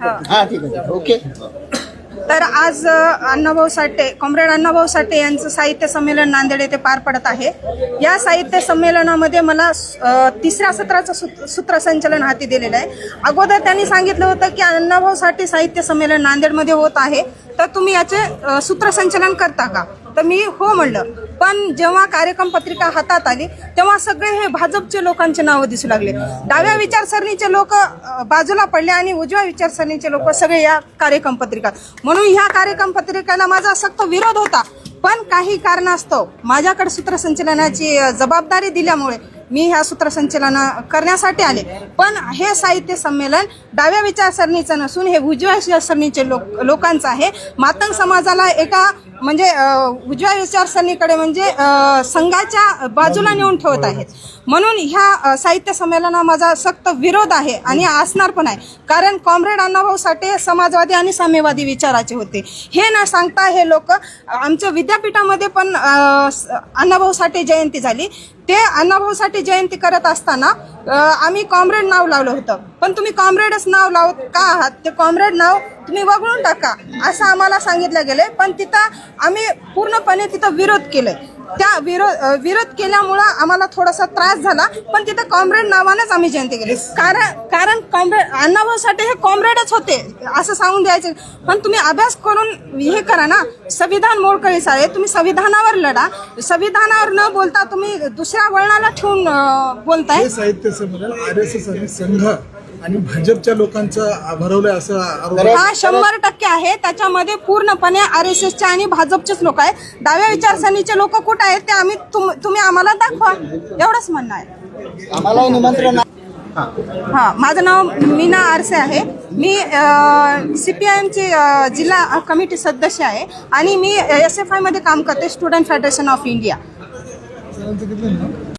हा. ठीक आहे ओके. तर आज अण्णाभाऊ साठे कॉम्रेड अण्णाभाऊ साठे यांचं साहित्य संमेलन नांदेड येथे पार पडत आहे. या साहित्य संमेलनामध्ये मला तिसऱ्या सत्राचं सूत- सूत्रसंचलन हाती दिलेलं आहे. अगोदर त्यांनी सांगितलं होतं की अण्णाभाऊ साठे साहित्य संमेलन नांदेडमध्ये होत आहे. तर तुम्ही याचे सूत्रसंचलन करता का? तर मी हो म्हणलं. पण जेव्हा कार्यक्रम पत्रिका हातात आली तेव्हा सगळे हे भाजपचे लोकांचे नावं दिसू लागले. डाव्या विचारसरणीचे लोक बाजूला पडले आणि उजव्या विचारसरणीचे लोक सगळे या कार्यक्रम पत्रिका. म्हणून ह्या कार्यक्रम पत्रिकेला माझा सक्त विरोध होता. पण काही कारणास्तव माझ्याकडे सूत्रसंचलनाची जबाबदारी दिल्यामुळे मी ह्या सूत्रसंचलन करण्यासाठी आले. पण हे साहित्य संमेलन डाव्या विचारसरणीचं नसून हे उजव्या विचारसरणीचे लोक लोकांचं आहे. मातंग समाजाला एका म्हणजे उजव्या विचारसरणीकडे म्हणजे संघाच्या बाजूला नेऊन ठेवत आहेत. म्हणून ह्या साहित्य संमेलना माझा सक्त विरोध आहे आणि असणार पण आहे. कारण कॉम्रेड अण्णाभाऊ साठे समाजवादी आणि साम्यवादी विचाराचे होते. हे न सांगता हे लोक आमच्या विद्यापीठामध्ये पण अण्णाभाऊ साठे जयंती झाली. ते अण्णाभाऊ साठे जयंती करत असताना आम्ही कॉम्रेड नाव लावलं होतं. पण तुम्ही कॉम्रेडच नाव लावत का आहात? ते कॉम्रेड नाव तुम्ही वगळून टाका असं आम्हाला सांगितलं गेलं पण तिथं आम्ही पूर्णपणे तिथं विरोध केलाय. त्या विरोध विरोध केल्यामुळं आम्हाला थोडासा त्रास झाला. पण तिथं कॉम्रेड नावानंच आम्ही जयंती केली. कारण कारण कॉम्रेड अण्णाभाऊ साठे हे कॉम्रेडच होते असं सांगून द्यायचे. पण तुम्ही अभ्यास करून हे करा ना. संविधान मोडकळीस आहे तुम्ही संविधानावर लढा. संविधानावर न बोलता तुम्ही दुसऱ्या वळणाला ठेवून बोलताय. साहित्य संमेलन आर एस एस आणि संघ आणि भाजपच्या लोकांचं भरवलंय असं आरोप. हा शंभर टक्के आहे. त्याच्यामध्ये पूर्णपणे आर एस एसचे आणि भाजपचेच लोक आहेत. डाव्या विचारसरणीचे लोक कुठे आहेत ते आम्ही तुम- तुम्ही आम्हाला दाखवा. एवढंच म्हणणं आहे. आम्हाला निमंत्रण हा हा माझं नाव मीना आरसे आहे. मी सी पी जिल्हा कमिटी सदस्य आहे आणि मी एस एफ आयमध्ये काम करते स्टुडंट फेडरेशन ऑफ इंडिया